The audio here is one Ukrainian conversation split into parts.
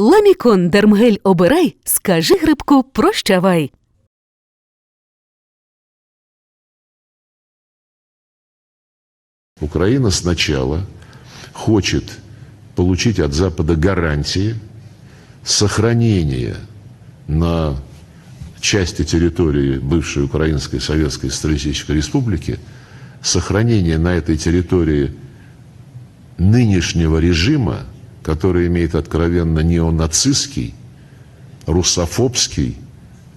Ламікон Дермгель обирай, скажи грибку прощавай. Украина сначала хочет получить от Запада гарантии сохранения на части территории бывшей Украинской Советской Социалистической Республики, сохранения на этой территории нынешнего режима, который имеет откровенно неонацистский, русофобский,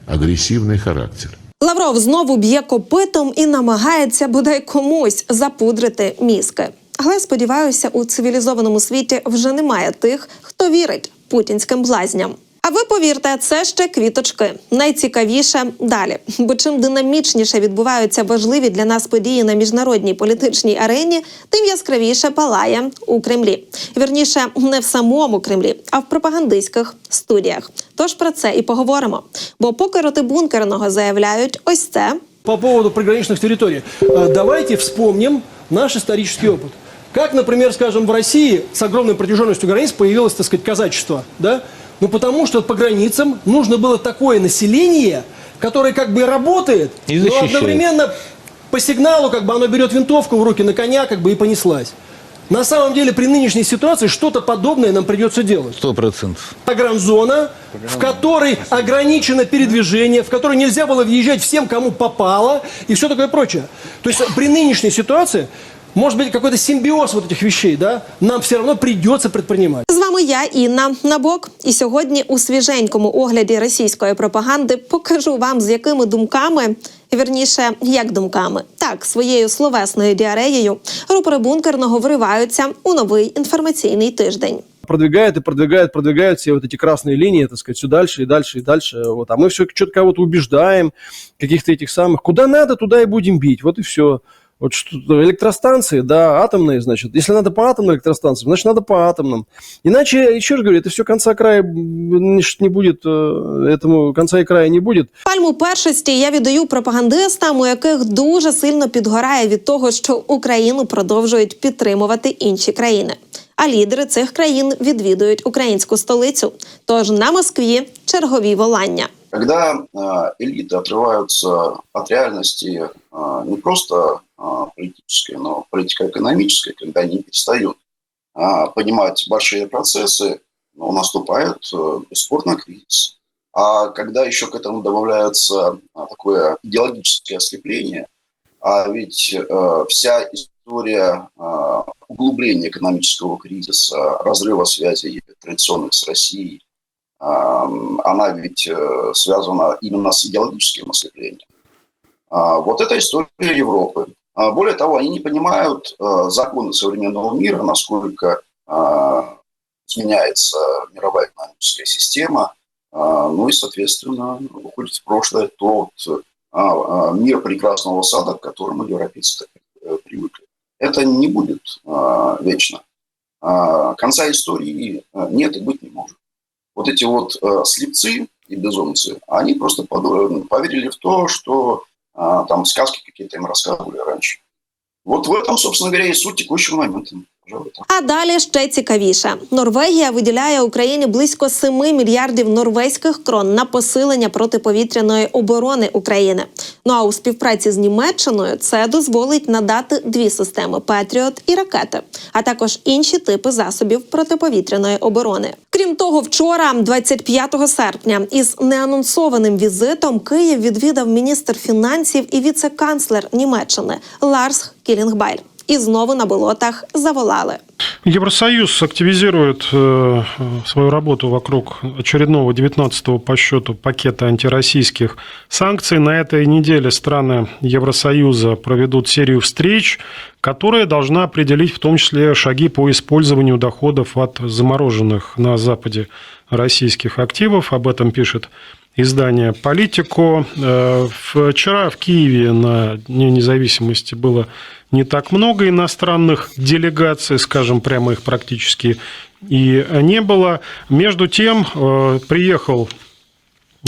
агрессивный характер. Лавров знову б'є копитом і намагається бодай комусь запудрити мізки. Але сподіваюся, у цивілізованому світі вже немає тих, хто вірить путінським блазням. А ви повірте, це ще квіточки. Найцікавіше далі. Бо чим динамічніше відбуваються важливі для нас події на міжнародній політичній арені, тим яскравіше палає у Кремлі. Вірніше, не в самому Кремлі, а в пропагандистських студіях. Тож про це і поговоримо. Бо поки роти бункерного заявляють ось це. По поводу приграничных территорий. Э, Давайте вспомним наш исторический опыт. Как, например, скажем, в России с огромной протяженностью границ появилось, так сказать, казачество, да? Ну, потому что по границам нужно было такое население, которое как бы работает, И но одновременно по сигналу как бы оно берет винтовку в руки на коня как бы и понеслась. На самом деле при нынешней ситуации что-то подобное нам придется делать Сто процентов. погранзона, в которой ограничено передвижение, в которой нельзя было въезжать всем, кому попало, и все такое прочее. То есть при нынешней ситуации, может быть, какой-то симбиоз вот этих вещей, да, нам все равно придется предпринимать. З вами я, Інна Набок. І сьогодні у свіженькому огляді російської пропаганди покажу вам, з якими думками, вірніше, як думками, так, своєю словесною діареєю, рупори бункерного вриваються у новий інформаційний тиждень. продвигает и продвигает, продвигают все вот эти красные линии, так сказать, все дальше и дальше и дальше. Вот. А мы все что-то кого-то убеждаем, каких-то этих самых. Куда надо, туда и будем бить. Вот и все. Вот что электростанции, да, атомные, значит. Если надо по атомным электростанциям, значит, надо по атомным. Иначе, еще раз говорю, это все конца края значит, не будет, э, этому конца и края не будет. Пальму першості я віддаю пропагандистам, у яких дуже сильно підгорає від того, що Україну продовжують підтримувати інші країни. А лідери цих країн відвідують українську столицю. Тож на Москві чергові волання. Когда э, элиты отрываются от реальности э, не просто э, политической, но политико-экономической, когда они перестают э, понимать большие процессы, ну, наступает э, бесспорно кризис. А когда еще к этому добавляется а, такое идеологическое ослепление, а ведь э, вся история углубления экономического кризиса, разрыва связей традиционных с Россией, она ведь э, связана именно с идеологическим ослеплением. А, Вот это история Европы. А, Более того, они не понимают э, законы современного мира, насколько а, изменяется мировая экономическая система, а, ну и, соответственно, уходит в прошлое тот а, а, мир прекрасного сада, к которому европейцы так э, привыкли. Это не будет вечно. Конца истории э, нет и быть не может вот эти вот э, слепцы и безумцы, они просто поверили в то, что там сказки какие-то им рассказывали раньше. Вот в этом, собственно говоря, и суть текущего момента. А далі ще цікавіше. Норвегія виділяє Україні близько 7 мільярдів норвезьких крон на посилення протиповітряної оборони України. Ну а у співпраці з Німеччиною це дозволить надати дві системи Петріот і ракети, а також інші типи засобів протиповітряної оборони. Крім того, вчора, 25 серпня, із неанонсованим візитом Київ відвідав міністр фінансів і віце-канцлер Німеччини Ларс Кілінгбайль. І знову на болотах заволали. Евросоюз активизирует э, свою работу вокруг очередного 19-го по счету пакета антироссийских санкций. На этой неделе страны Евросоюза проведут серию встреч, которая должна определить в том числе шаги по использованию доходов от замороженных на Западе российских активов. Об этом пишет издание «Политико». Э, Вчера в Киеве на Дне независимости было не так много иностранных делегаций, скажем, прямо их практически и не было. Между тем, э, приехал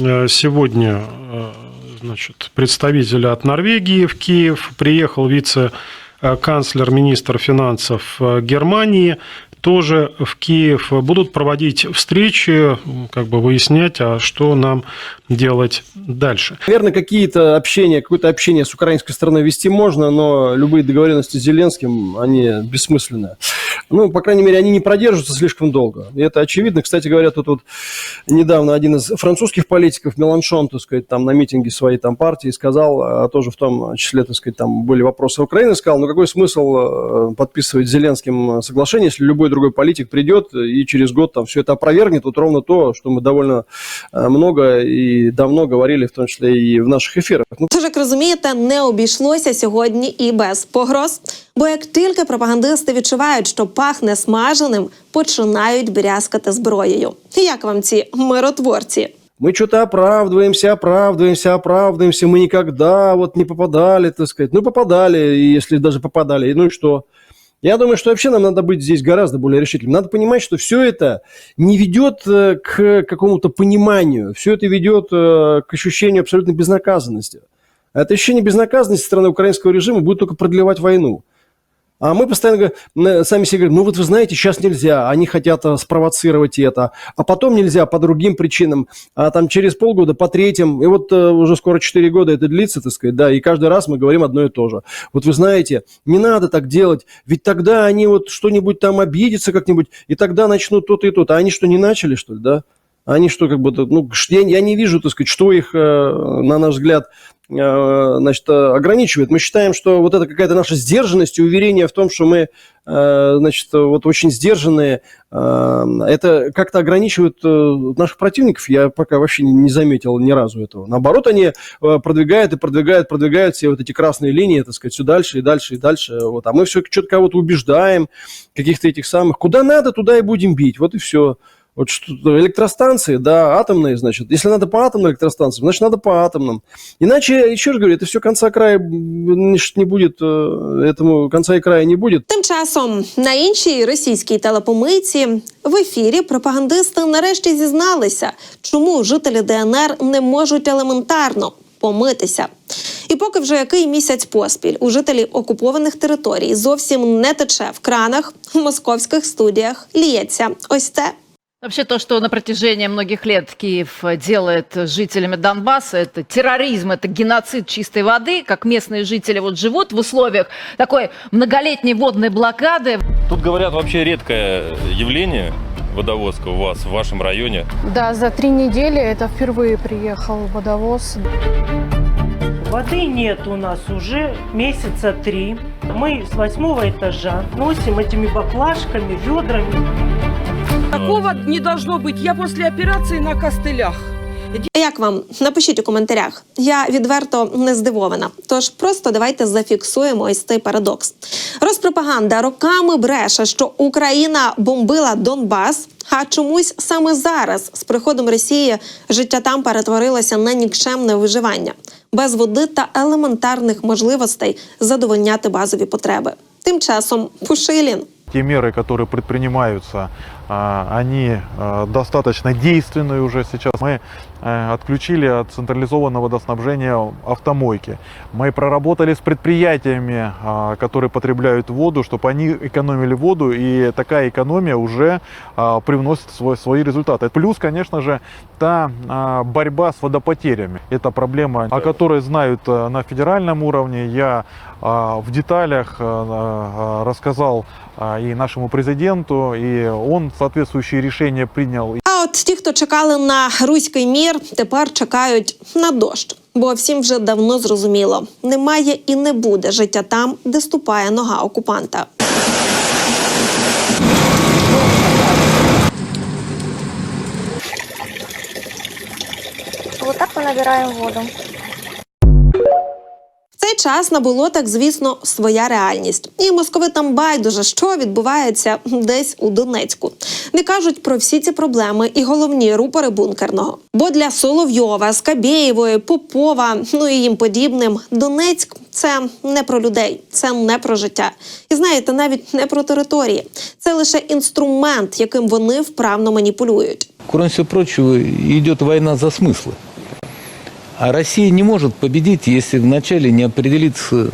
э, сегодня э, значит, представитель от Норвегии в Киев, приехал вице канцлер, министр финансов Германии. Тоже в Киев. Будут проводить встречи, как бы выяснять, а что нам делать дальше. Наверное, какие-то общения, какое-то общение с украинской стороной вести можно, но любые договоренности с Зеленским, они бессмысленны. Ну, по крайней мере, они не продержатся слишком долго. И это очевидно. Кстати говоря, тут вот недавно один из французских политиков, Меланшон, так сказать, там на митинге своей там партии сказал, а тоже в том числе, так сказать, там были вопросы Украины, сказал, ну какой смысл э, подписывать с Зеленским соглашение, если любой другой политик придет и через год там все это опровергнет, вот ровно то, что мы довольно э, много и давно говорили, в том числе и в наших эфирах. Ну, Тож, як розумієте, не обійшлося сьогодні і без погроз. Бо як тільки пропагандисти відчувають, що пахне смаженим, починають брязкати зброєю. Як вам ці миротворці? мы что-то оправдываемся, оправдываемся, оправдываемся, мы никогда вот не попадали, так сказать. Ну, попадали, и если даже попадали, ну и что? Я думаю, что вообще нам надо быть здесь гораздо более решительным. Надо понимать, что все это не ведет э, к какому-то пониманию, все это ведет э, к ощущению абсолютной безнаказанности. А это ощущение безнаказанности со стороны украинского режима будет только продлевать войну. А мы постоянно говорим, сами себе говорим, ну вот вы знаете, сейчас нельзя, они хотят а, спровоцировать это, а потом нельзя по другим причинам, а там через полгода по третьим, и вот э, уже скоро 4 года это длится, так сказать, да, и каждый раз мы говорим одно и то же. Вот вы знаете, не надо так делать, ведь тогда они вот что-нибудь там обидятся как-нибудь, и тогда начнут то-то и то-то. А они что, не начали, что ли, да? Они что, как бы, ну, я, я не вижу, так сказать, что их, э, на наш взгляд, э, значит, э, ограничивает. Мы считаем, что вот это какая-то наша сдержанность и уверение в том, что мы, э, значит, вот очень сдержанные, э, это как-то ограничивает наших противников. Я пока вообще не заметил ни разу этого. Наоборот, они продвигают и продвигают, продвигают все вот эти красные линии, так сказать, все дальше и дальше и дальше. Вот. А мы все что-то кого-то убеждаем, каких-то этих самых. Куда надо, туда и будем бить. Вот и все. Вот что электростанции, да, атомные, значит. Если надо по атомным электростанциям, значит, надо по атомным. Иначе, еще раз говорю, это все конца края м, не будет, э, этому конца и края не будет. Тим часом на іншій російській телепомийці в ефірі пропагандисти нарешті зізналися, чому жителі ДНР не можуть елементарно помитися. І поки вже який місяць поспіль у жителів окупованих територій зовсім не тече в кранах, в московських студіях ліється ось це. Вообще то, что на протяжении многих лет Киев делает с жителями Донбасса, это терроризм, это геноцид чистой воды, как местные жители вот живут в условиях такой многолетней водной блокады. Тут, говорят, вообще редкое явление водовозка у вас в вашем районе. Да, за три недели это впервые приехал водовоз. Воды нет у нас уже месяца три. Мы с восьмого этажа носим этими баклажками, ведрами. Такого не должно быть. Я после операции на костылях. Як вам? Напишіть у коментарях. Я відверто не здивована. Тож просто давайте зафіксуємо ось цей парадокс. Розпропаганда роками бреше, що Україна бомбила Донбас, а чомусь саме зараз, з приходом Росії, життя там перетворилося на нікчемне виживання, без води та елементарних можливостей задовольняти базові потреби. Тим часом Пушилін те меры, которые предпринимаются, а, они а, достаточно действенные уже сейчас. Мы э, отключили от централизованного водоснабжения автомойки. Мы проработали с предприятиями, а, которые потребляют воду, чтобы они экономили воду, и такая экономия уже а, привносит свой- свои результаты. Плюс, конечно же, та а, борьба с водопотерями. Это проблема, о которой знают а, на федеральном уровне. Я в деталях а, рассказал и нашему президенту, и он соответствующие решения принял. От ті, хто чекали на руський мір, тепер чекають на дощ. Бо всім вже давно зрозуміло, немає і не буде життя там, де ступає нога окупанта. Вот так мы набираем воду. Цей час на болотах, звісно, своя реальність. І московитам байдуже, що відбувається десь у Донецьку. Не кажуть про всі ці проблеми і головні рупори бункерного. Бо для Соловйова, Скабєєвої, Попова, ну і їм подібним, Донецьк це не про людей, це не про життя. І знаєте, навіть не про території. Це лише інструмент, яким вони вправно маніпулюють. Кроме всего прочего, идет война за смыслы. А Россия не может победить, если вначале не определится,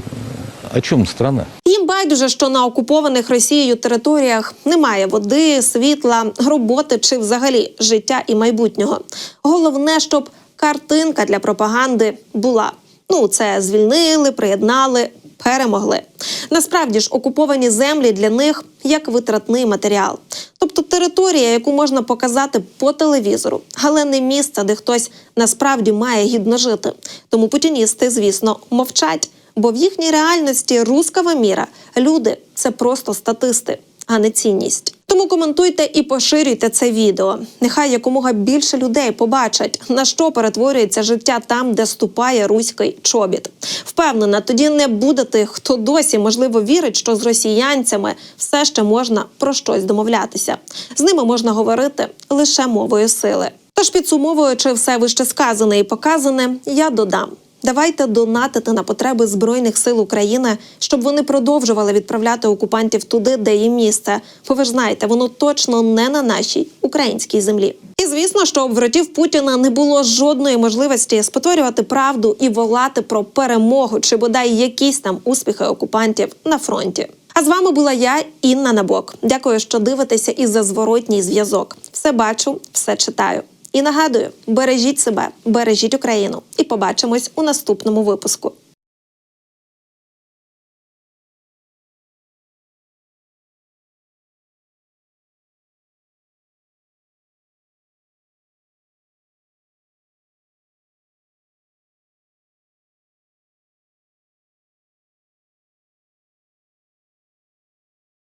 о чем страна. Їм байдуже, що на окупованих Росією територіях немає води, світла, роботи чи взагалі життя і майбутнього. Головне, щоб картинка для пропаганди була. Ну, це звільнили, приєднали, перемогли. Насправді ж окуповані землі для них як витратний матеріал, тобто територія, яку можна показати по телевізору, але не місце, де хтось насправді має гідно жити. Тому путіністи, звісно, мовчать, бо в їхній реальності рускава міра люди це просто статисти, а не цінність. Тому коментуйте і поширюйте це відео. Нехай якомога більше людей побачать, на що перетворюється життя там, де ступає руський чобіт. Впевнена, тоді не буде тих, хто досі можливо вірить, що з росіянцями все ще можна про щось домовлятися. З ними можна говорити лише мовою сили. Тож підсумовуючи все вище сказане і показане, я додам. Давайте донатити на потреби Збройних сил України, щоб вони продовжували відправляти окупантів туди, де їм місце. Бо ви ж знаєте, воно точно не на нашій українській землі. І звісно, що в ротів Путіна не було жодної можливості спотворювати правду і волати про перемогу чи бодай якісь там успіхи окупантів на фронті. А з вами була я, Інна Набок. Дякую, що дивитеся і за зворотній зв'язок. Все бачу, все читаю. І нагадую: бережіть себе, бережіть Україну, і побачимось у наступному випуску.